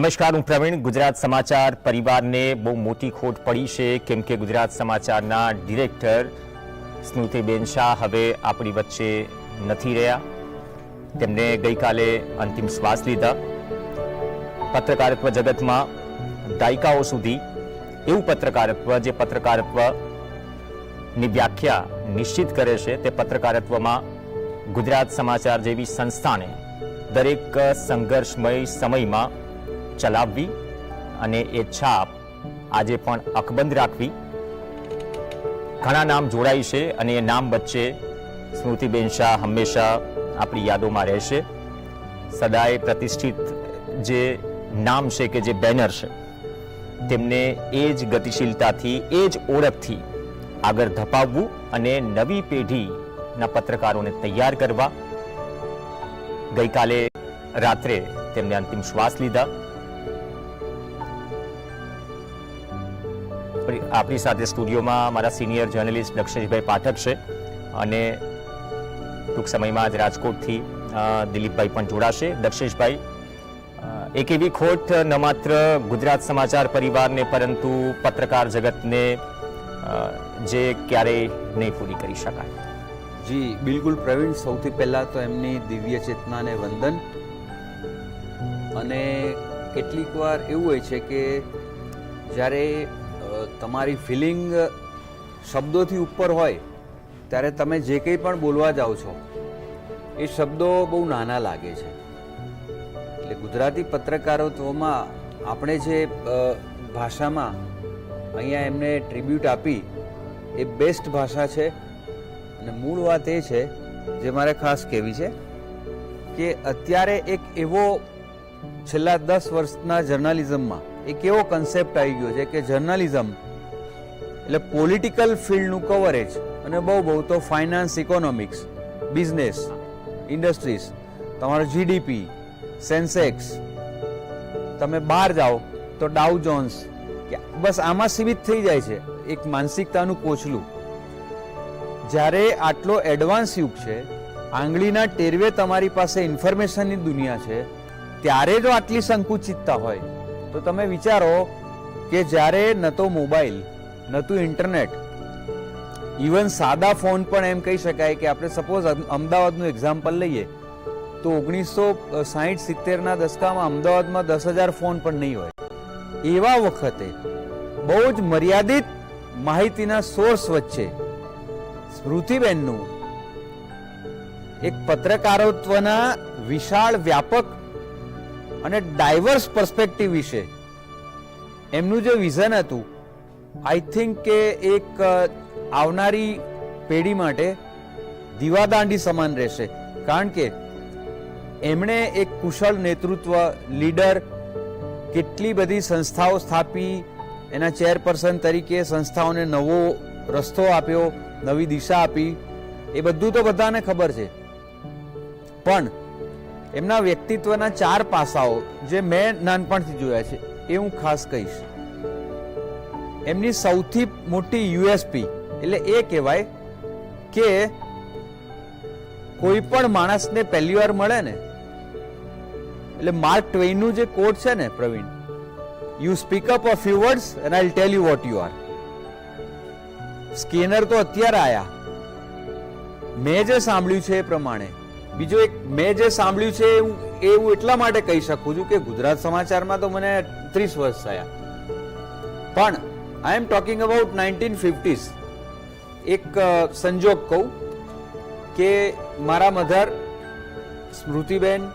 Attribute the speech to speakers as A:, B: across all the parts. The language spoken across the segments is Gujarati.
A: નમસ્કાર, હું પ્રવીણ, ગુજરાત સમાચાર પરિવારને બહુ મોટી ખોટ પડી છે, કેમ કે ગુજરાત સમાચારના ડિરેક્ટર સ્મૃતિબેન શાહ હવે આપણી વચ્ચે નથી રહ્યા. તેમને ગઈકાલે અંતિમ શ્વાસ લીધા. પત્રકારત્વ જગતમાં દાયકાઓ સુધી એવું પત્રકારત્વ જે પત્રકારત્વની વ્યાખ્યા નિશ્ચિત કરે છે, તે પત્રકારત્વમાં ગુજરાત સમાચાર જેવી સંસ્થાને દરેક સંઘર્ષમય સમયમાં ચલાવવી અને એ છાપ આજે પણ અકબંધ રાખવી. ઘણા નામ જોડાય છે અને એ નામ વચ્ચે સ્મૃતિબેન શાહ હંમેશા આપણી યાદોમાં રહેશે. સદાય પ્રતિષ્ઠિત જે નામ છે કે જે બેનર છે, તેમને એ જ ગતિશીલતાથી, એ જ ઓળખથી આગળ ધપાવવું અને નવી પેઢીના પત્રકારોને તૈયાર કરવા. ગઈકાલે રાત્રે તેમને અંતિમ શ્વાસ લીધા. આપણી- સાથે સ્ટુડિયોમાં મારા સિનિયર જર્નલિસ્ટ દક્ષેશભાઈ પાઠક છે અને ટૂંક સમયમાં જ રાજકોટથી દિલીપભાઈ પણ જોડાશે. દક્ષેશભાઈ એક એવી ખોટ ન માત્ર ગુજરાત સમાચાર પરિવારને, પરંતુ પત્રકાર જગતને જે ક્યારેય નહીં પૂરી કરી શકાય.
B: જી, બિલકુલ પ્રવીણ, સૌથી પહેલાં તો એમની દિવ્ય ચેતનાને વંદન. અને કેટલીક વાર એવું હોય છે કે જ્યારે તમારી ફિલિંગ શબ્દોથી ઉપર હોય, ત્યારે તમે જે કંઈ પણ બોલવા જાઓ છો, એ શબ્દો બહુ નાના લાગે છે. એટલે ગુજરાતી પત્રકારત્વમાં આપણે જે ભાષામાં અહીંયા એમને ટ્રિબ્યુટ આપી, એ બેસ્ટ ભાષા છે. અને મૂળ વાત એ છે, જે મારે ખાસ કહેવી છે, કે અત્યારે એક એવો છેલ્લા દસ વર્ષના જર્નલિઝમમાં એક એવો કન્સેપ્ટ આવી ગયો છે કે જર્નલિઝમ એટલે પોલિટિકલ ફિલ્ડનું કવરેજ અને બહુ બહુ તો ફાઇનાન્સ ઇકોનોમિક્સ બિઝનેસ ઇન્ડસ્ટ્રીઝ તમારો જીડીપી સેન્સેક્સ તમે બહાર જાઓ તો ડાઉ જોન્સ કે બસ આમાં સીમિત થઈ જાય છે એક માનસિકતાનું કોચલું જ્યારે આટલો એડવાન્સ યુગ છે, આંગળીના ટેરવે તમારી પાસે ઇન્ફોર્મેશનની દુનિયા છે, ત્યારે જો આટલી સંકુચિતતા હોય. તો તમે વિચારો કે જ્યારે ન તો મોબાઈલ, ન તો ઇન્ટરનેટ ઇવન સાદા ફોન પણ એમ કહી શકાય કે આપણે સપોઝ અમદાવાદનું એક્ઝામ્પલ લઈએ, તો ઓગણીસો સાહીઠ, સિત્તેરના દસકામાં અમદાવાદમાં દસ હજાર ફોન પણ નહીં હોય. એવા વખતે બહુ જ મર્યાદિત માહિતીના સોર્સ વચ્ચે સ્મૃતિબેનનું એક પત્રકારત્વના વિશાળ વ્યાપક અને ડાયવર્સ પર્સપેક્ટિવ વિશે. એમનું જે વિઝન હતું આઈ થિંક કે એક આવનારી પેઢી માટે દીવાદાંડી સમાન રહેશે. કારણ કે એમણે એક કુશળ નેતૃત્વ લીડર કેટલી બધી સંસ્થાઓ સ્થાપી, એના ચેરપર્સન તરીકે સંસ્થાઓને નવો રસ્તો આપ્યો, નવી દિશા આપી, એ બધું તો બધાને ખબર છે. પણ એમના વ્યક્તિત્વના ચાર પાસાઓ જે મેં નાનપણથી જોયા છે, એ હું ખાસ કહીશ. એમની સૌથી મોટી યુએસપી એટલે એ કહેવાય કે કોઈ પણ માણસને પહેલી વાર મળે ને, એટલે માર્ક ટ્વેનનું જે કોટ છે ને Pravin you speak up a few words and I tell you what you are scanner તો અત્યારે આયા. મેં જે સાંભળ્યું છે એ પ્રમાણે બીજું એક મેં જે સાંભળ્યું છે હું એ હું એટલા માટે કહી શકું છું કે ગુજરાત સમાચારમાં તો મને ત્રીસ વર્ષ થયા. પણ I am talking about nineteen fifties એક સંજોગ કહું કે મારા મધર સ્મૃતિબેન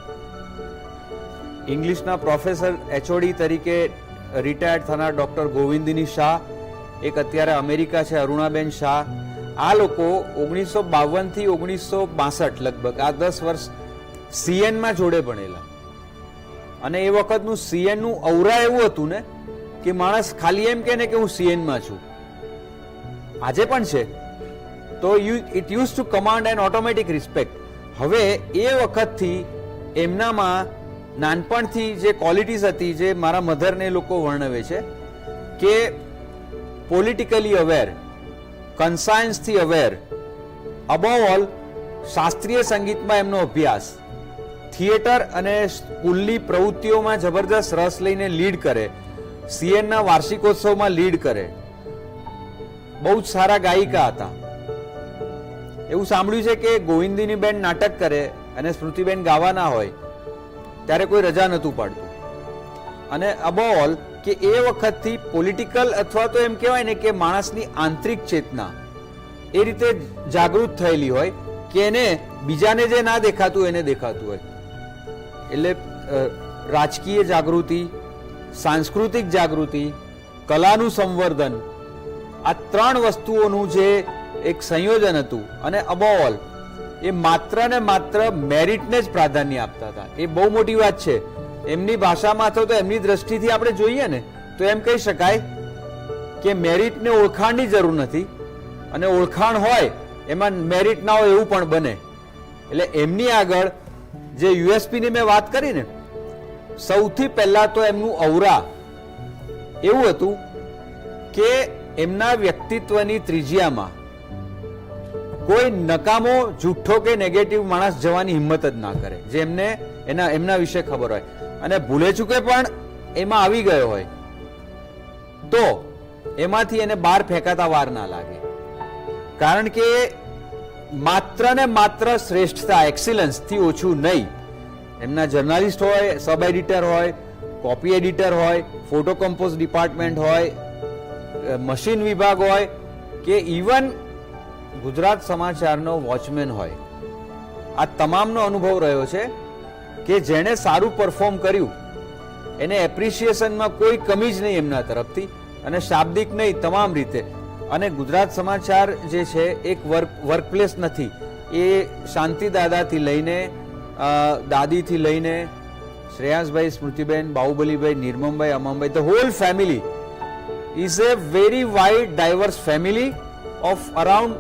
B: ઇંગ્લિશના પ્રોફેસર એચઓડી તરીકે રિટાયર્ડ થનાર ડૉક્ટર ગોવિંદની શાહ, એક અત્યારે અમેરિકા છે અરુણાબેન શાહ આ લોકો ઓગણીસો બાવનથી ઓગણીસો બાસઠ લગભગ આ દસ વર્ષ સીએનમાં જોડે ભણેલા. અને એ વખતનું સીએનનું ઔરા એવું હતું ને કે માણસ ખાલી એમ કહે ને કે હું સીએનમાં છું. આજે પણ છે. તો you it use to command and automatic respect હવે એ વખતથી એમનામાં નાનપણથી જે ક્વોલિટીઝ હતી, જે મારા મધરને લોકો વર્ણવે છે, કે પોલિટિકલી અવેર કન્સાયન્સથી અવેર અબોવ ઓલ શાસ્ત્રીય સંગીતમાં એમનો અભ્યાસ. થિયેટર અને સ્કૂલની પ્રવૃત્તિઓમાં જબરદસ્ત રસ લઈને લીડ કરે. સીએનના વાર્ષિકોત્સવમાં લીડ કરે. બહુ જ સારા ગાયિકા હતા. એવું સાંભળ્યું છે કે ગોવિંદીની બેન નાટક કરે અને સ્મૃતિબેન ગાવાના હોય, ત્યારે કોઈ રજા નહોતું પાડતું. અને અબો ઓલ કે એ વખતથી પોલિટિકલ અથવા તો એમ કહેવાય ને કે માણસની આંતરિક ચેતના એ રીતે જાગૃત થયેલી હોય કે એને બીજાને જે ના દેખાતું એને દેખાતું હોય. એટલે રાજકીય જાગૃતિ, સાંસ્કૃતિક જાગૃતિ કલાનું સંવર્ધન આ ત્રણ વસ્તુઓનું જે એક સંયોજન હતું અને all એ માત્ર ને માત્ર મેરિટને જ પ્રાધાન્ય આપતા હતા. એ બહુ મોટી વાત છે. એમની ભાષામાં અથવા તો એમની દ્રષ્ટિથી આપણે જોઈએ ને, તો એમ કહી શકાય કે મેરિટને ઓળખાણની જરૂર નથી અને ઓળખાણ હોય એમાં મેરિટ ના હોય એવું પણ બને. એટલે એમની આગળ જે યુએસપી ની મેં વાત કરી ને, સૌથી પહેલા તો એમનું ઔરા એવું હતું કે એમના વ્યક્તિત્વની ત્રિજ્યામાં કોઈ નકામો, જુઠ્ઠો કે નેગેટિવ માણસ જવાની હિંમત જ ના કરે, જે એમને એના, એમના વિશે ખબર હોય. અને ભૂલે ચૂકે પણ એમાં આવી ગયો હોય. તો એમાંથી એને બહાર ફેંકાતા વાર ના લાગે. કારણ કે માત્ર ને માત્ર શ્રેષ્ઠતા એક્સિલન્સથી ઓછું નહીં. એમના જર્નાલિસ્ટ હોય સબ એડિટર હોય કોપી એડિટર હોય ફોટો કમ્પોઝ ડિપાર્ટમેન્ટ હોય મશીન વિભાગ હોય કે ઇવન ગુજરાત સમાચારનો વોચમેન હોય. આ તમામનો અનુભવ રહ્યો છે. કે જેણે સારું પરફોર્મ કર્યું, એને એપ્રિશિએશનમાં કોઈ કમી જ નહીં એમના તરફથી અને શાબ્દિક નહીં, તમામ રીતે. અને ગુજરાત સમાચાર જે છે, એક વર્ક વર્કપ્લેસ નથી. એ શાંતિ દાદાથી લઈને દાદીથી લઈને શ્રેયાસભાઈ સ્મૃતિબેન, બાહુબલીભાઈ, નિર્મમભાઈ, અમમભાઈ the whole family is a very wide diverse family of around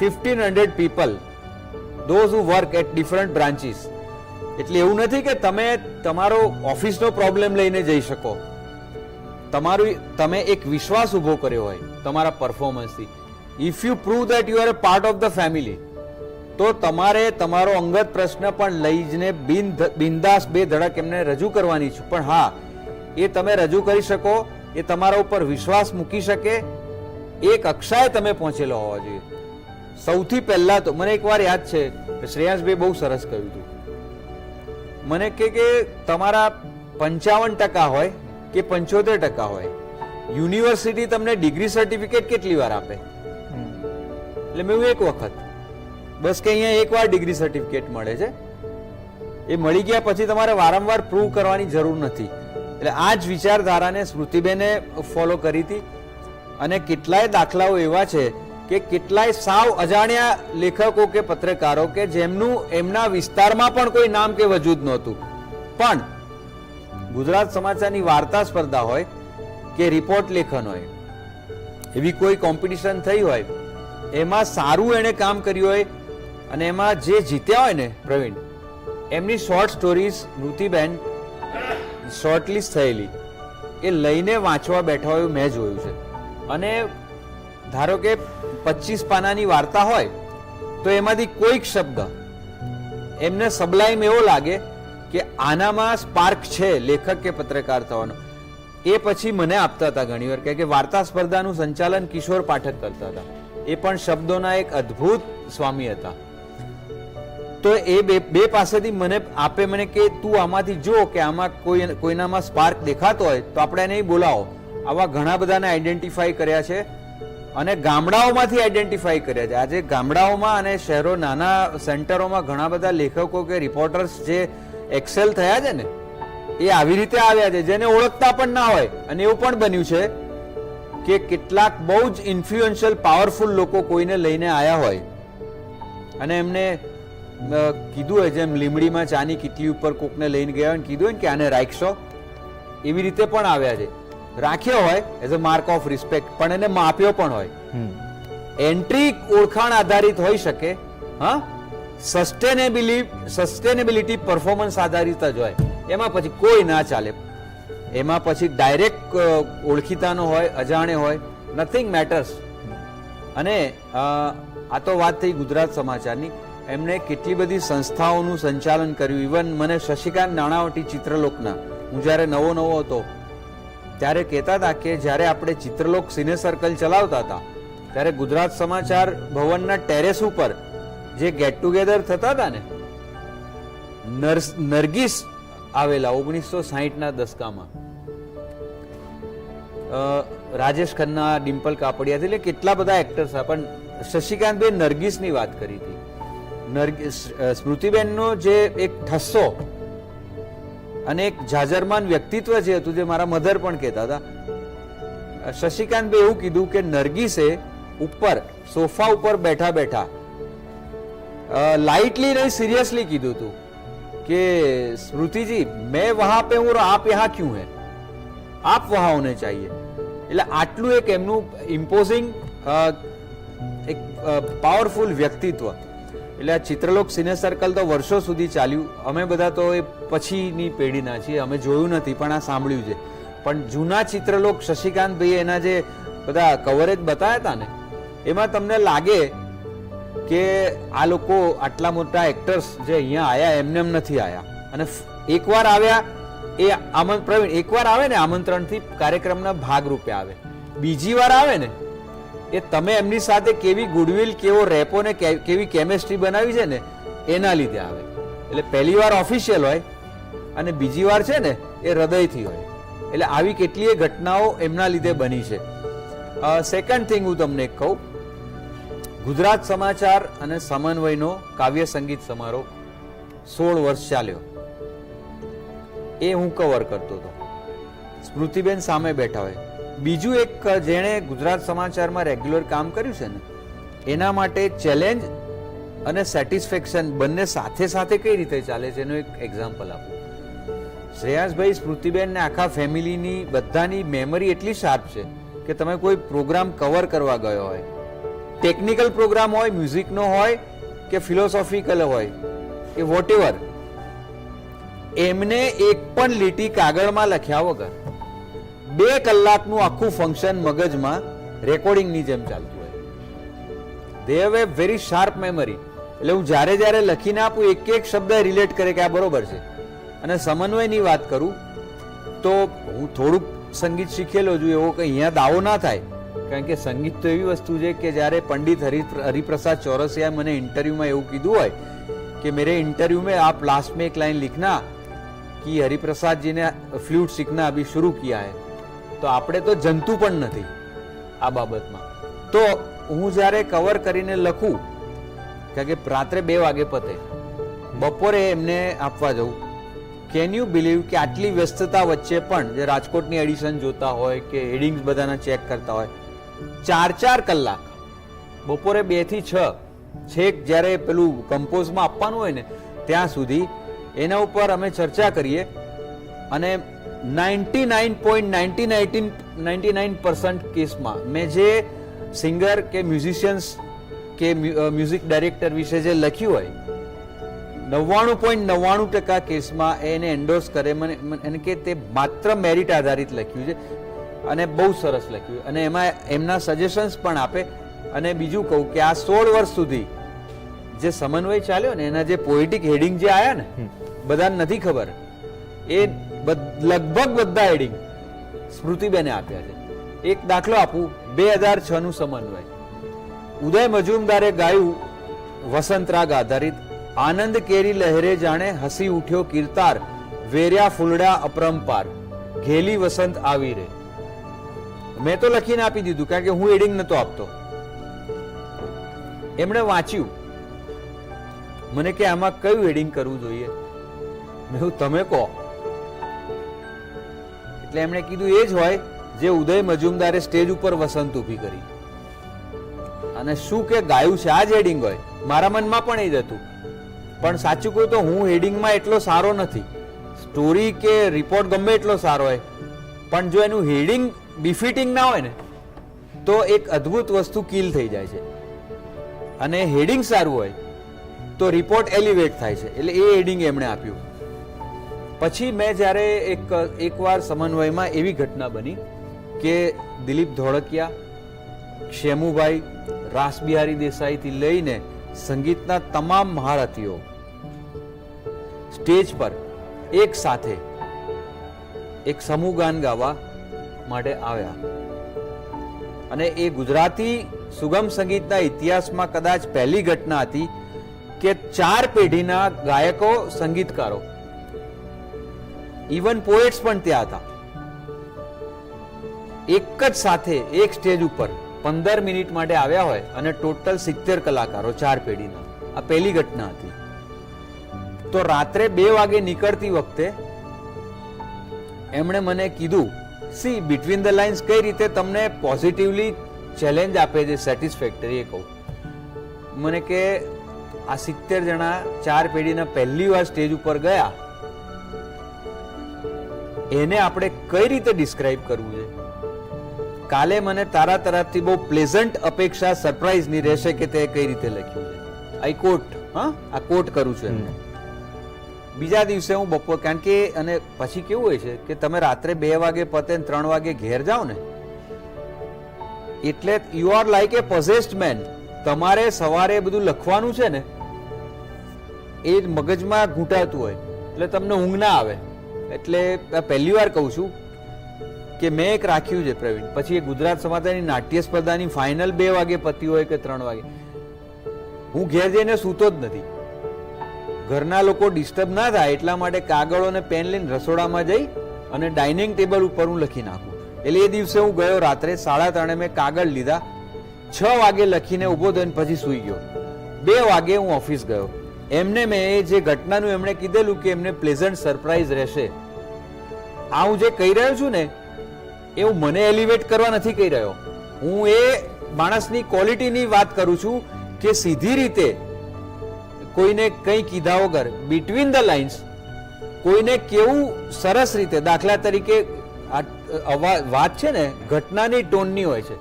B: fifteen hundred people those who work at different branches. એટલે એવું નથી કે તમે તમારો ઓફિસનો પ્રોબ્લેમ લઈને જઈ શકો. તમારું, તમે એક વિશ્વાસ ઊભો કર્યો હોય તમારા પરફોર્મન્સથી. If you prove that you are a part of the family તો તમારે તમારો અંગત પ્રશ્ન પણ લઈને બિન બિંદાસ બે ધડક એમને રજૂ કરવાની છે. પણ હા, એ તમે રજૂ કરી શકો, એ તમારા ઉપર વિશ્વાસ મૂકી શકે એ કક્ષાએ તમે પહોંચેલો હોવા જોઈએ. સૌથી પહેલા તો, મને એકવાર યાદ છે કે શ્રેયાંશભાઈ બહુ સરસ કહ્યું હતું. મને કે કે તમારા પંચાવન ટકા હોય કે પંચોતેર ટકા હોય. યુનિવર્સિટી તમને ડિગ્રી સર્ટિફિકેટ કેટલી વાર આપે? એટલે મેં એક વખત. બસ કે અહીંયા એકવાર ડિગ્રી સર્ટિફિકેટ મળે છે. એ મળી ગયા પછી તમારે વારંવાર પ્રૂવ કરવાની જરૂર નથી. એટલે આ જ વિચારધારાને સ્મૃતિબેને ફોલો કરી હતી. અને કેટલાય દાખલાઓ એવા છે કે કેટલાય સાવ અજાણ્યા લેખકો કે પત્રકારો કે જેમનું એમના વિસ્તારમાં પણ કોઈ નામ કે વજૂદ નહોતું. પણ ગુજરાત સમાચારની વાર્તા સ્પર્ધા હોય કે રિપોર્ટ લેખન હોય, એવી કોઈ કોમ્પિટિશન થઈ હોય, એમાં સારું એણે કામ કર્યું હોય અને એમાં જે જીત્યા હોય ને પ્રવીણ, એમની શોર્ટ સ્ટોરીઝ મૃતિબેન શોર્ટલિસ્ટ થયેલી. એ લઈને વાંચવા બેઠા હોય મેં જોયું છે. અને ધારો કે પચીસ પાનાની વાર્તા હોય, તો એમાંથી કોઈક શબ્દ. એમને સબલાઈમ એવો લાગે કે આનામાં સ્પાર્ક છે, લેખક કે પત્રકાર થવાનો. એ પછી મને આપતા હતા ઘણીવાર, કે વાર્તા સ્પર્ધાનું સંચાલન કિશોર પાઠક કરતા હતા. એ પણ શબ્દોના એક અદ્ભુત સ્વામી હતા. તો એ બે બે પાસેથી મને આપે મને કે, તું આમાંથી જો કે આમાં કોઈ, કોઈનામાં સ્પાર્ક દેખાતો હોય, તો આપણે એને બોલાવો. આવા ઘણા બધાને આઈડેન્ટિફાઈ કર્યા છે. અને ગામડાઓમાંથી આઈડેન્ટિફાઈ કર્યા છે. આજે ગામડાઓમાં અને શહેરો નાના સેન્ટરોમાં ઘણા બધા લેખકો કે રિપોર્ટર્સ જે એક્સેલ થયા છે ને, એ આવી રીતે આવ્યા છે, જેને ઓળખતા પણ ના હોય. અને એવું પણ બન્યું છે કે કેટલાક બહુ જ ઇન્ફ્લુએન્શિયલ પાવરફુલ લોકો કોઈને લઈને આવ્યા હોય. અને એમને કીધું હોય જેમ લીમડીમાં ચાની કીટલી ઉપર કોકને લઈને ગયા હોય ને કીધું હોય કે આને રાખશો, એવી રીતે પણ આવ્યા છે. રાખ્યો હોય as a mark of respect પણ એને માપ્યો પણ હોય. એન્ટ્રી ઓળખાણ આધારિત હોઈ શકે હા? સસ્ટેનેબિલી સસ્ટેનેબિલિટી પરફોર્મન્સ આધારિત જ હોય. એમાં પછી કોઈ ના ચાલે. એમાં પછી ડાયરેક્ટ ઓળખીતાનો હોય અજાણે હોય નથિંગ મેટર્સ અને આ તો વાત થઈ ગુજરાત સમાચારની. એમણે કેટલી બધી સંસ્થાઓનું સંચાલન કર્યું. ઇવન મને શશિકાંત નાણાવટી ચિત્રલોકના. હું જ્યારે નવો નવો હતો ત્યારે કહેતા હતા કે જ્યારે આપણે ચિત્રલોક સિને સર્કલ ચલાવતા હતા, ત્યારે ગુજરાત સમાચાર ભવનના ટેરેસ ઉપર જે ગેટ ટુગેધર થતા હતા ને, નર્સ, નરગીસ આવેલા ઓગણીસો સાહીઠના દસકામાં. રાજેશ ખન્ના, ડિમ્પલ કાપડિયા એટલે કેટલા બધા એક્ટર્સ હતા, પણ શશિકાંતભાઈ નરગીસની વાત કરી હતી. નરગીસ સ્મૃતિબેનનો જે એક ઠસ્સો અને એક જાજરમાન વ્યક્તિત્વ જે હતું, જે મારા મધર પણ કહેતા હતા. શશિકાંતભાઈ એવું કીધું કે નરગીસે ઉપર, સોફા ઉપર બેઠા બેઠા લાઇટલી નહીં સિરિયસલી કીધું હતું કે, સ્મૃતિજી, મેં વહાં પે હું આપ યહાં ક્યું હે? આપ વહાં હોને ચાહીએ. એટલે આટલું એક એમનું ઇમ્પોઝિંગ એક પાવરફુલ વ્યક્તિત્વ. એટલે આ ચિત્રલોક સિને સર્કલ તો વર્ષો સુધી ચાલ્યું. અમે બધા તો એ પછીની પેઢીના છીએ. અમે જોયું નથી, પણ આ સાંભળ્યું છે. પણ જૂના ચિત્રલોક શશિકાંતભાઈ એના જે બધા કવરેજ બતાવ્યા હતા ને, એમાં તમને લાગે કે આ લોકો આટલા મોટા એક્ટર્સ જે અહીંયા આવ્યા એમને એમ નથી આવ્યા અને એકવાર આવ્યા, એ આમંત્રણ, પ્રવીણ, એકવાર આવે ને આમંત્રણથી કાર્યક્રમના ભાગરૂપે આવે. બીજી વાર આવે ને એ તમે એમની સાથે કેવી ગુડવિલ, કેવો રેપો ને કેવી કેમેસ્ટ્રી બનાવી છે ને, એના લીધે આવે. એટલે પહેલી વાર ઓફિશિયલ હોય અને બીજી વાર છે ને, એ હૃદયથી હોય. એટલે આવી કેટલીય ઘટનાઓ એમના લીધે બની છે. સેકન્ડ થિંગ હું તમને કહું. ગુજરાત સમાચાર અને સમન્વયનો કાવ્ય સંગીત સમારોહ સોળ વર્ષ ચાલ્યો. એ હું કવર કરતો હતો. સ્મૃતિબેન સામે બેઠા હોય. બીજું એક જેણે ગુજરાત સમાચારમાં રેગ્યુલર કામ કર્યું છે ને, એના માટે ચેલેન્જ અને સેટિસ્ફેક્શન બંને સાથે સાથે કઈ રીતે ચાલે છે એનું એક એક્ઝામ્પલ આપું. શ્રેયાસભાઈ સ્મૃતિબેનને આખા ફેમિલીની બધાની મેમરી એટલી શાર્પ છે કે તમે કોઈ પ્રોગ્રામ કવર કરવા ગયો હોય ટેકનિકલ પ્રોગ્રામ હોય મ્યુઝિકનો હોય કે ફિલોસોફિકલ હોય, કે વોટ એમને એક પણ લીટી કાગળમાં લખ્યા વગર બે કલાકનું આખું ફંક્શન મગજમાં રેકોર્ડિંગની જેમ ચાલતું હોય they have a very sharp memory એટલે હું જ્યારે જ્યારે લખીને આપું એક એક શબ્દ રિલેટ કરે કે આ બરોબર છે અને સમન્વયની વાત કરું તો હું થોડુંક સંગીત શીખેલો છું એવો કે અહીંયા દાવો ના થાય કારણ કે સંગીત તો એવી વસ્તુ છે કે જ્યારે પંડિત હરિ હરિપ્રસાદ ચોરસિયા મને ઇન્ટરવ્યુમાં એવું કીધું હોય कि मेरे इंटरव्यू में आप लास्ट में एक लाइन लिखना कि हरिप्रसाद जी ने फ्लूट सीखना अभी शुरू किया है તો આપણે તો જંતુ પણ નથી આ બાબતમાં. તો હું જ્યારે કવર કરીને લખું, કારણ કે રાત્રે બે વાગે પતે, બપોરે એમને આપવા જવું કેન યુ બિલીવ કે આટલી વ્યસ્તતા વચ્ચે પણ જે રાજકોટની એડિશન જોતા હોય કે હેડિંગ્સ બધાના ચેક કરતા હોય, ચાર ચાર કલાક, બપોરે બેથી છ, છેક જ્યારે પેલું કમ્પોઝમાં આપવાનું હોય ને, ત્યાં સુધી એના ઉપર અમે ચર્ચા કરીએ અને ninety nine point ninety nineteen ninety nine percent કેસમાં મેં જે સિંગર કે મ્યુઝિશિયન્સ કે મ્યુઝિક ડાયરેક્ટર વિશે જે લખ્યું હોય નવ્વાણું પોઈન્ટ નવ્વાણું ટકા કેસમાં એને એન્ડોર્સ કરે. મને એને કે તે માત્ર મેરિટ આધારિત લખ્યું છે અને બહુ સરસ લખ્યું અને એમાં એમના સજેશન્સ પણ આપે. અને બીજું કહું કે આ સોળ વર્ષ સુધી જે સમન્વય ચાલ્યો ને એના જે પોએટિક હેડિંગ જે આવ્યા ને બધાને નથી ખબર એ લગભગ બધા એડિંગ સ્મૃતિબેને આપ્યા છે. એક દાખલો આપું. બે હજાર છ નું સમન્વય. ઉદય મજુમદારે ગાયું, વસંત રાગ આધારિત. આનંદ કેરી લહેરે જાણે હસી ઉઠ્યો કીર્તાર. વેર્યા ફૂલડા અપરંપાર. ઘેલી વસંત આવી રે. મેં તો લખીને આપી દીધું, કારણ કે હું એડિંગ નતો આપતો. એમણે વાંચ્યું, મને કે આમાં કયું એડિંગ કરવું જોઈએ? મેં તમે કહો. એટલે એમણે કીધું એ જ હોય જે ઉદય મજુમદારે સ્ટેજ ઉપર વસંત ઊભી કરી. અને શું કે ગાયું છે, આ જ હેડિંગ હોય. મારા મનમાં પણ એ જ હતું. પણ સાચું કહું તો હું હેડિંગમાં એટલો સારો નથી. સ્ટોરી કે રિપોર્ટ ગમે એટલો સારો હોય. પણ જો એનું હેડિંગ બિફિટિંગ ના હોય ને, તો એક અદ્ભુત વસ્તુ કિલ થઈ જાય છે. અને હેડિંગ સારું હોય, તો રિપોર્ટ એલિવેટ થાય છે. એટલે એ હેડિંગ એમણે આપ્યું. પછી મેં જ્યારે એક, એકવાર સમન્વયમાં એવી ઘટના બની કે દિલીપ ધોળકિયા, શેમુભાઈ, રાસબિહારી દેસાઈથી લઈને સંગીતના તમામ મહારથીઓ સ્ટેજ પર એક સાથે એક સમૂહ ગાન ગાવા માટે આવ્યા. અને એ ગુજરાતી સુગમ સંગીતના ઇતિહાસમાં કદાચ પહેલી ઘટના હતી કે ચાર પેઢીના ગાયકો સંગીતકારો ઇવન પોએટ્સ પણ ત્યાં હતા. એક જ સાથે એક સ્ટેજ ઉપર પંદર મિનિટ માટે આવ્યા હોય અને ટોટલ સિત્તેર કલાકારો ચાર પેઢીના. આ પહેલી ઘટના હતી. તો રાત્રે બે વાગે નીકળતી વખતે એમણે મને કીધું સી બિટવીન ધ લાઇન્સ કઈ રીતે તમને પોઝિટિવલી ચેલેન્જ આપે છે સેટિસ્ફેક્ટરી એ કહું. મને કે, આ સિત્તેર જણા ચાર પેઢીના પહેલી વાર સ્ટેજ ઉપર ગયા એને આપણે કઈ રીતે ડિસ્ક્રાઇબ કરવું છે? કાલે મને તારા તરફથી બહુ પ્લેઝન્ટ અપેક્ષા સરપ્રાઈઝની રહેશે કે તે કઈ રીતે લખ્યું છે. આઈ કોટ હા આ કોટ કરું છું એમને. બીજા દિવસે હું બપોર કારણ કે અને પછી કેવું હોય છે કે તમે રાત્રે બે વાગે પતે ને ત્રણ વાગે ઘેર જાઓ ને એટલે you are like a possessed man તમારે સવારે બધું લખવાનું છે ને એ મગજમાં ઘૂંટાતું હોય એટલે તમને ઊંઘ ના આવે. એટલે પહેલી વાર કહું છું કે મેં એક રાખ્યું છે પ્રવીણ. પછી એ ગુજરાત સમાચારની નાટ્ય સ્પર્ધાની ફાઇનલ બે વાગે પતી હોય કે ત્રણ વાગે. હું ઘેર જઈને સૂતો જ નથી. ઘરના લોકો ડિસ્ટર્બ ના થાય એટલા માટે કાગળો અને પેન લઈને રસોડામાં જઈ અને ડાઇનિંગ ટેબલ ઉપર હું લખી નાખું. એટલે એ દિવસે હું ગયો રાત્રે સાડા ત્રણે મેં કાગળ લીધા. છ વાગે લખીને ઊભો થઈને પછી સૂઈ ગયો. બે વાગે હું ઓફિસ ગયો. એમને મેં એ જે ઘટનાનું એમણે કીધેલું કે એમને પ્લેઝન્ટ સરપ્રાઈઝ રહેશે આ હું જે કહી રહ્યો છું ને એ હું મને એલિવેટ કરવા નથી કહી રહ્યો. હું એ માણસની ક્વોલિટીની વાત કરું છું કે સીધી રીતે કોઈને કંઈ કીધા વગર બિટવીન ધ લાઇન્સ કોઈને કેવું સરસ રીતે દાખલા તરીકે વાત છે ને ઘટનાની ટોનની હોય છે.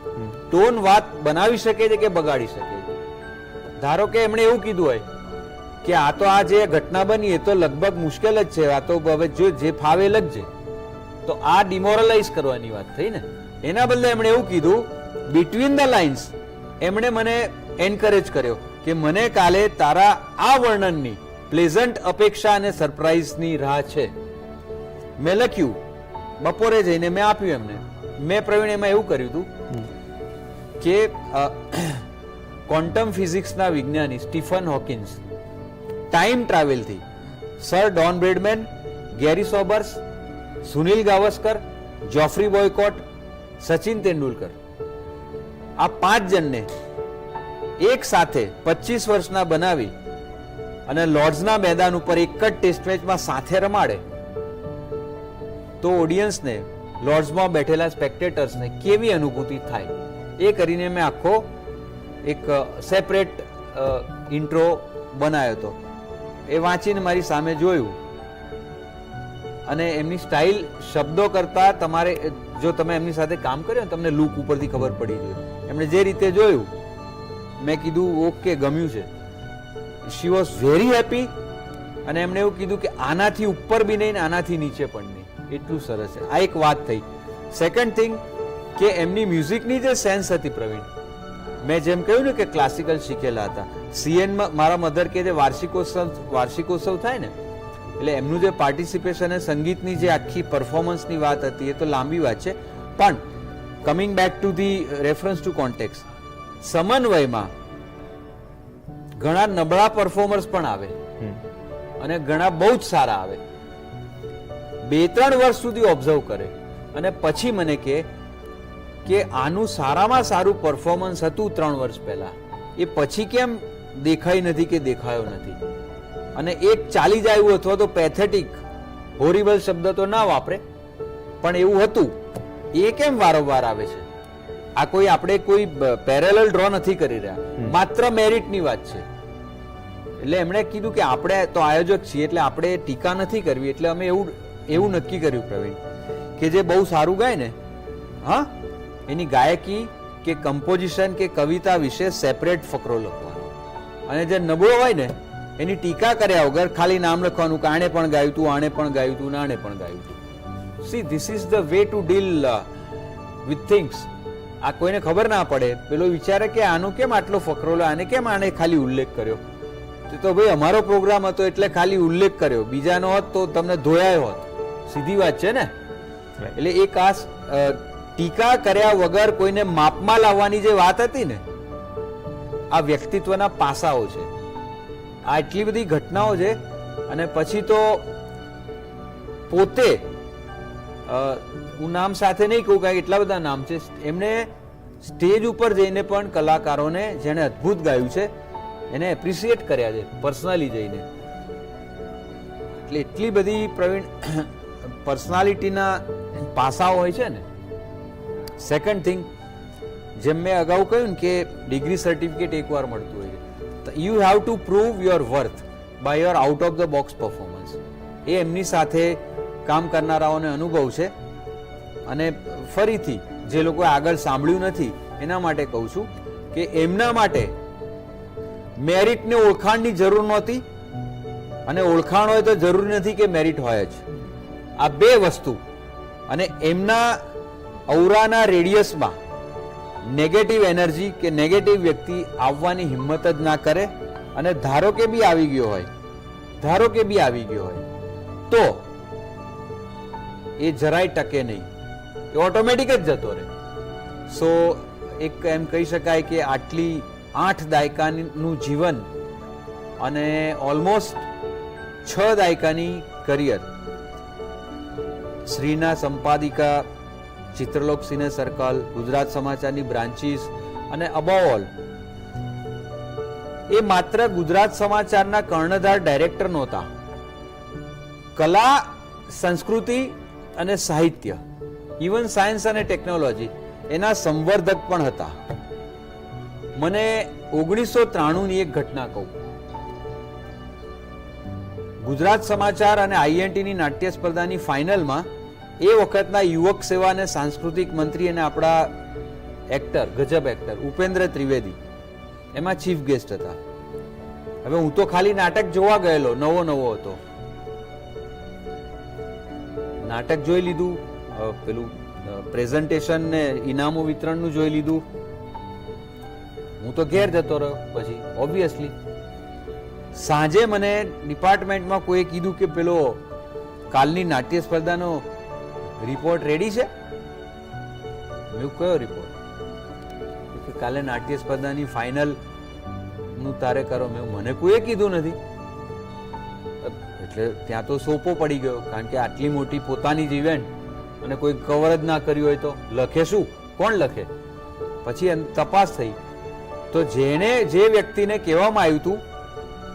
B: ટોન વાત બનાવી શકે છે કે બગાડી શકે છે? ધારો કે એમણે એવું કીધું હોય કે આ તો આ જે ઘટના બની એ તો લગભગ મુશ્કેલ જ છે. આ તો હવે જો જે ફાવે લગજે તો આ ડિમોરલાઇઝ કરવાની વાત થઈ ને? એના બદલે એમણે એવું કીધું બિટવીન ધ લાઇન્સ એમણે મને એન્કરેજ કર્યો કે મને કાલે તારા આ વર્ણનની પ્લેઝન્ટ અપેક્ષા અને સરપ્રાઇઝની રાહ છે. મેં લખ્યું, બપોરે જઈને મેં આપ્યું એમને. મેં પ્રવીણ એમાં એવું કર્યું હતું કે quantum ફિઝિક્સના વિજ્ઞાની Stephen Hawkins time ટ્રાવેલથી sir Don Bradman, Garry Sobers, Sunil Gavaskar, Geoffrey Boycott, Sachin Tendulkar. આ પાંચ જણને એક સાથે પચીસ વર્ષના બનાવી અને લોર્ડ્સના મેદાન ઉપર એક જ ટેસ્ટ મેચમાં સાથે રમાડે, તો ઓડિયન્સને લોર્ડ્સમાં બેઠેલા સ્પેક્ટેટર્સને કેવી અનુભૂતિ થાય? એ કરીને મેં આખો એક સેપરેટ ઇન્ટ્રો બનાવ્યો હતો. એ વાંચીને મારી સામે જોયું. અને એમની સ્ટાઇલ શબ્દો કરતા તમારે, જો તમે એમની સાથે કામ કર્યો ને, તમને લુક ઉપરથી ખબર પડી ગઈ. એમણે જે રીતે જોયું, મેં કીધું, ઓકે, ગમ્યું છે. શી વોઝ વેરી હેપી અને એમણે એવું કીધું કે, આનાથી ઉપર બી નહીં ને આનાથી નીચે પણ નહીં. એટલું સરસ છે. આ એક વાત થઈ. સેકન્ડ થિંગ કે એમની મ્યુઝિકની જે સેન્સ હતી પ્રવીણ મેં જેમ કહ્યું ને કે ક્લાસિકલ શીખેલા હતા. સીએનમાં મારા મધર કે જે વાર્ષિકોત્સવ વાર્ષિકોત્સવ થાય ને એટલે એમનું જે પાર્ટિસિપેશન અને સંગીતની જે આખી પરફોર્મન્સની વાત હતી એ તો લાંબી વાત છે. પણ coming back to the reference to context સમન્વયમાં ઘણા નબળા પરફોર્મર્સ પણ આવે અને ઘણા બહુ જ સારા આવે. બે ત્રણ વર્ષ સુધી ઓબ્ઝર્વ કરે. અને પછી મને કે કે આનું સારામાં સારું પરફોર્મન્સ હતું ત્રણ વર્ષ પહેલા. એ પછી કેમ દેખાઈ નથી કે દેખાયો નથી? અને એક ચાલી જાય અથવા તો પેથેટિક હોરિબલ શબ્દ તો ના વાપરે. પણ એવું હતું. એ કેમ વારંવાર આવે છે? આ કોઈ આપણે કોઈ પેરેલલ ડ્રો નથી કરી રહ્યા. માત્ર મેરિટની વાત છે. એટલે એમણે કીધું કે આપણે તો આયોજક છીએ એટલે આપણે ટીકા નથી કરવી એટલે અમે એવું એવું નક્કી કર્યું પ્રવીણ કે જે બહુ સારું ગાય ને હા? એની ગાયકી કે કમ્પોઝિશન કે કવિતા વિશે સેપરેટ ફકરો લખવાનો. અને જે નબળો હોય ને એની ટીકા કર્યા વગર ખાલી નામ લખવાનું કે આણે પણ ગાયું તું આણે પણ ગાયું તું ને આણે પણ ગાયું તું. See this is the way to deal with things આ કોઈને ખબર ના પડે. પેલો વિચારે કે આનો કેમ આટલો ફકરો લો આને કેમ આને ખાલી ઉલ્લેખ કર્યો? તો તો ભાઈ અમારો પ્રોગ્રામ હતો એટલે ખાલી ઉલ્લેખ કર્યો. બીજાનો હોત તો તમને ધોયા હોત. સીધી વાત છે ને? એટલે એક આ સ- અ, ટીકા કર્યા વગર કોઈને માપમાં લાવવાની જે વાત હતી ને, આ વ્યક્તિત્વના પાસાઓ છે. આ એટલી બધી ઘટનાઓ છે અને પછી તો પોતે હું નામ સાથે નહીં કહું કારણ એટલા બધા નામ છે. એમણે સ્ટેજ ઉપર જઈને પણ કલાકારોને જેણે અદ્ભુત ગાયું છે, એને એપ્રિસિએટ કર્યા છે, પર્સનલી જઈને. એટલે એટલી બધી પ્રવીણ પર્સનાલિટીના પાસાઓ હોય છે ને સેકન્ડ થિંગ જેમ મેં અગાઉ કહ્યું કે ડિગ્રી સર્ટિફિકેટ એકવાર મળતું હોય છે you have to prove your worth by your out of the box performance એ એમની સાથે કામ કરનારાઓને અનુભવ છે. અને ફરીથી જે લોકોએ આગળ સાંભળ્યું નથી, એના માટે કહું છું કે એમના માટે મેરિટને ઓળખાણની જરૂર નહોતી. અને ઓળખાણ હોય તો જરૂરી નથી કે મેરિટ હોય જ. આ બે વસ્તુ. અને એમના ઔરાના રેડિયસમાં નેગેટિવ એનર્જી કે નેગેટિવ વ્યક્તિ આવવાની હિંમત જ ના કરે અને ધારો કે બી આવી ગયો હોય, ધારો કે બી આવી ગયો હોય, તો એ જરાય ટકે નહીં. એ ઓટોમેટિક જ જતો રહે. સો એક એમ કહી શકાય કે આટલી આઠ દાયકાનું જીવન અને ઓલમોસ્ટ છ દાયકાની કરિયર શ્રીના સંપાદિકા ચિત્રલોક સિને સર્કલ, ગુજરાત સમાચારની બ્રાન્ચીસ અને અબાવ ઓલ એ માત્ર ગુજરાત સમાચારના કર્ણધાર ડાયરેક્ટર નહોતા. કલા, સંસ્કૃતિ અને સાહિત્ય ઇવન સાયન્સ અને ટેકનોલોજી એના સંવર્ધક પણ હતા. મને ઓગણીસો ત્રાણુંની એક ઘટના કહું. ગુજરાત સમાચાર અને આઈએનટીની નાટ્ય સ્પર્ધાની ફાઇનલમાં એ વખતના યુવક સેવા અને સાંસ્કૃતિક મંત્રી અને આપણા એક્ટર, ગજબ એક્ટર ઉપેન્દ્ર ત્રિવેદી. એમાં ચીફ ગેસ્ટ હતા. હવે હું તો ખાલી નાટક જોવા ગયેલો, નવો નવો હતો. નાટક જોઈ લીધું પેલું પ્રેઝન્ટેશન ને ઇનામો વિતરણનું જોઈ લીધું. હું તો ઘેર જતો રહ્યો પછી ઓબ્વિયસલી સાંજે મને ડિપાર્ટમેન્ટમાં કોઈએ કીધું કે પેલો કાલની નાટ્ય સ્પર્ધાનો રિપોર્ટ રેડી છે? મેં કયો રિપોર્ટ કે કાલે નાટ્ય સ્પર્ધાની ફાઇનલનું તારે કરો. મેં મને કોઈએ કીધું નથી. એટલે ત્યાં તો સોપો પડી ગયો, કારણ કે આટલી મોટી પોતાની જ ઇવેન્ટ અને કોઈ કવર જ ના કર્યું હોય તો લખે શું? કોણ લખે? પછી તપાસ થઈ. તો જેણે જે વ્યક્તિને કહેવામાં આવ્યું હતું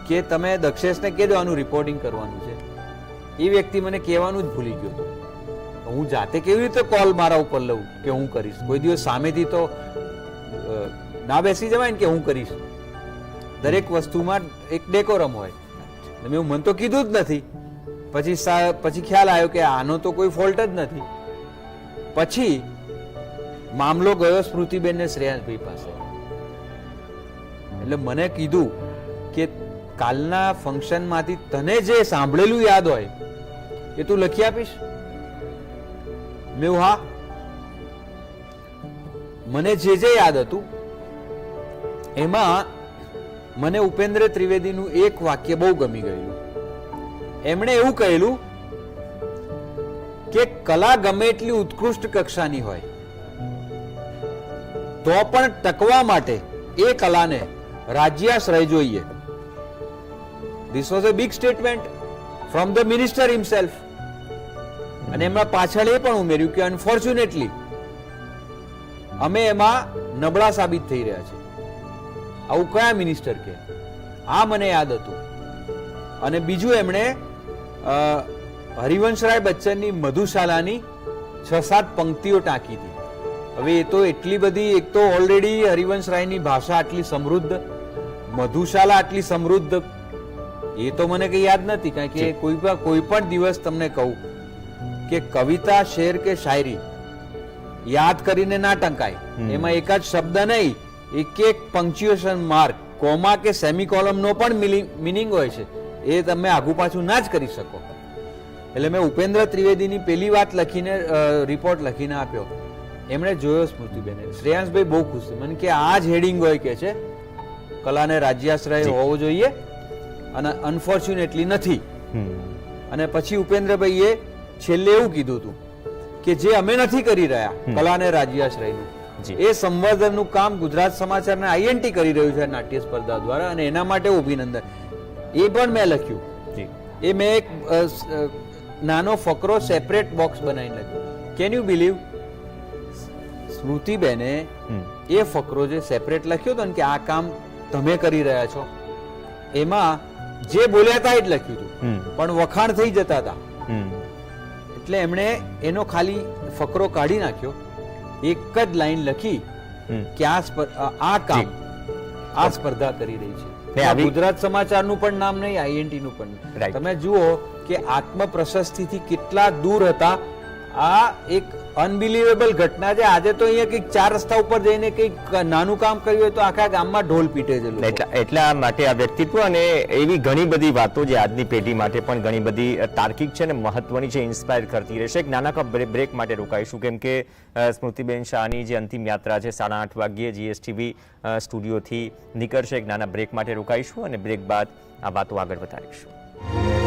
B: કે તમે દક્ષેશને કહેજો આનું રિપોર્ટિંગ કરવાનું છે, એ વ્યક્તિ મને કહેવાનું જ ભૂલી ગયો હતો. હું જાતે કેવી રીતે કોલ મારા ઉપર લઉં કે હું કરીશ? કોઈ દિવસ સામેથી તો ના બેસી જવાય ને કે હું કરીશ? દરેક વસ્તુમાં એક ડેકોરમ હોય. મેં મન તો કીધું જ નથી. પછી પછી ખ્યાલ આવ્યો કે આનો તો કોઈ ફોલ્ટ જ નથી. પછી મામલો ગયો સ્મૃતિબેન ને શ્રેયાંશભાઈ પાસે. એટલે મને કીધું કે કાલના ફંક્શનમાંથી તને જે સાંભળેલું યાદ હોય, એ તું લખી આપીશ? મેં મને જે જે યાદ હતું, એમાં મને ઉપેન્દ્ર ત્રિવેદીનું એક વાક્ય બહુ ગમી ગયું એમણે એવું કહેલું કે કલા ગમે એટલી ઉત્કૃષ્ટ કક્ષાની હોય, તો પણ ટકવા માટે એ કલાને રાજ્યાશ્રય જોઈએ. This was a big statement from the minister himself અને એમના પાછળ એ પણ ઉમેર્યું કે અનફોર્ચ્યુનેટલી અમે એમાં નબળા સાબિત થઈ રહ્યા છે આવું કયા મિનિસ્ટર કે આ મને યાદ હતું. અને બીજું એમણે હરિવંશરાય બચ્ચનની મધુશાલાની છ સાત પંક્તિઓ ટાંકી હતી. હવે એ તો એટલી બધી એક તો ઓલરેડી હરિવંશરાયની ભાષા આટલી સમૃદ્ધ મધુશાલા આટલી સમૃદ્ધ એ તો મને કઈ યાદ નથી. કારણ કે કોઈ પણ કોઈ પણ દિવસ તમને કહું કે કવિતા શેર કે શાયરી. યાદ કરીને ના ટંકાય. એમાં એક જ શબ્દ નહીં એક એક પંક્ચ્યુએશન માર્ક કોમા કે સેમિકોલમ નો પણ મિનિંગ હોય છે. એ તમે આગુ પાછું ના જ કરી શકો. એટલે મેં ઉપેન્દ્ર ત્રિવેદીની પેલી વાત લખીને રિપોર્ટ લખીને આપ્યો. એમણે જોયો સ્મૃતિબેને. શ્રેયાંશભાઈ બહુ ખુશ છે. મને કે આ જ હેડિંગ હોય કે છે કલાને રાજ્યાશ્રય હોવો જોઈએ અને અનફોર્ચ્યુનેટલી નથી. અને પછી ઉપેન્દ્રભાઈએ છેલ્લે એવું કીધું હતું કે જે અમે નથી કરી રહ્યા
A: હમ.
B: કલા ને રાજ્યાશ્રયનું. એ સંવર્ધનનું કામ ગુજરાત સમાચારને આઈએનટી કરી રહ્યું છે નાટ્ય સ્પર્ધા દ્વારા અને એના માટે અભિનંદન. એ પણ મેં લખ્યું. એ મેં એક નાનો ફકરો સેપરેટ બોક્સ બનાવીને લખ્યો. કેન યુ બિલીવ સ્મૃતિબેને. એ ફકરો જે સેપરેટ લખ્યો હતો ને કે આ કામ તમે કરી રહ્યા છો એમાં જે બોલ્યા હતા એ જ લખ્યું હતું. પણ વખાણ થઈ જતા હતા. એટલે એમણે એનો ખાલી ફકરો કાઢી નાખ્યો. એક જ લાઈન લખી કે આ આ કામ આ સ્પર્ધા કરી રહી છે. ગુજરાત સમાચારનું પણ નામ નહીં આઈએનટી નું પણ તમે જુઓ કે આત્મ પ્રશસ્તિથી કેટલા દૂર હતા આ એક અનબિલીવેબલ ઘટના છે. આજે તો અહીંયા કંઈક ચાર રસ્તા ઉપર જઈને કંઈક નાનું કામ કર્યું હોય તો આખા ગામમાં ઢોલ પીટે છે.
A: એટલા માટે આ વ્યક્તિત્વ અને એવી ઘણી બધી વાતો જે આજની પેઢી માટે પણ ઘણી બધી તાર્કિક છે ને મહત્વની છે ઇન્સ્પાયર કરતી રહેશે. એક નાના બ્રે- બ્રેક માટે રોકાઈશું. કેમ કે સ્મૃતિબેન શાહની જે અંતિમ યાત્રા છે, સાડા આઠ વાગ્યે જીએસટીવી સ્ટુડિયોથી નીકળશે. એક નાના બ્રેક માટે રોકાઈશું અને બ્રેક બાદ આ વાતો આગળ વધારીશું.